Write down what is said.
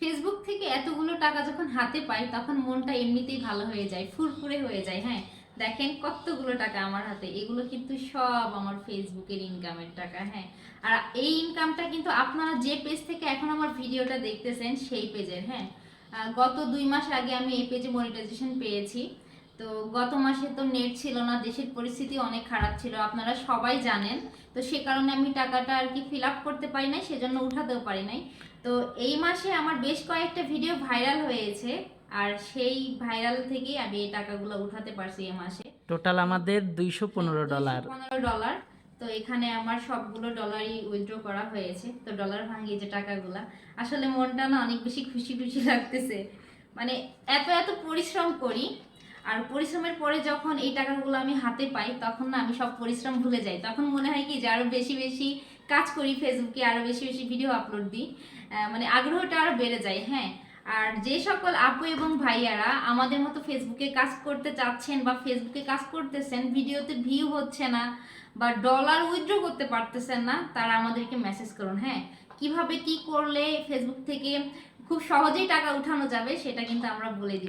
Facebook থেকে এতগুলো টাকা যখন হাতে পাই, তখন মনটা এমনিতেই ভালো হয়ে যায়, ফুরফুরে হয়ে যায় হ্যাঁ। দেখেন কতগুলো টাকা আমার হাতে, এগুলো কিন্তু সব আমার ফেসবুকের ইনকামের টাকা হ্যাঁ। আর এই ইনকামটা কিন্তু আপনারা যে পেজ থেকে এখন আমার ভিডিওটা দেখতেছেন, সেই পেজের হ্যাঁ। গত দুই মাস আগে আমি এই পেজে মনিটাইজেশন পেয়েছি। তো গত মাসে তো নেট ছিল না দেশের পরিস্থিতি অনেক খারাপ ছিল আপনারা সবাই জানেন। তো সে কারণে আমি টাকাটা আর কি ফিল আপ করতে পারি নাই সেজন্য উঠাতেও পারি নাই। তো এই মাসে আমার বেশ কয়েকটা ভিডিও ভাইরাল হয়েছে আর সেই ভাইরাল থেকেই আমি এই টাকাগুলো উঠাতে পারছি এই মাসে। টোটাল আমাদের দুইশো পনেরো ডলার পনেরো ডলার তো এখানে আমার সবগুলো ডলারই উইথড্র করা হয়েছে। তো ডলার ভাঙিয়ে যে টাকাগুলা আসলে মনটা না অনেক বেশি খুশি খুশি লাগতেছে। মানে এত এত পরিশ্রম করি আর পরিশ্রমের পরে যখন এই টাকাগুলো আমি হাতে পাই, তখন না আমি সব পরিশ্রম ভুলে যাই। তখন মনে হয় কি যে আরও বেশি বেশি কাজ করি ফেসবুকে আরও বেশি বেশি ভিডিও আপলোড দিই। মানে আগ্রহটা আরও বেড়ে যায় হ্যাঁ। আর যে সকল আপু এবং ভাইয়ারা আমাদের মতো ফেসবুকে কাজ করতে চাচ্ছেন বা ফেসবুকে কাজ করতেছেন, ভিডিওতে ভিউ হচ্ছে না বা ডলার উইথড্র করতে পারতেছেন না, তারা আমাদেরকে মেসেজ করুন হ্যাঁ। কীভাবে কি করলে ফেসবুক থেকে খুব সহজেই টাকা উঠানো যাবে, সেটা কিন্তু আমরা বলে দিব।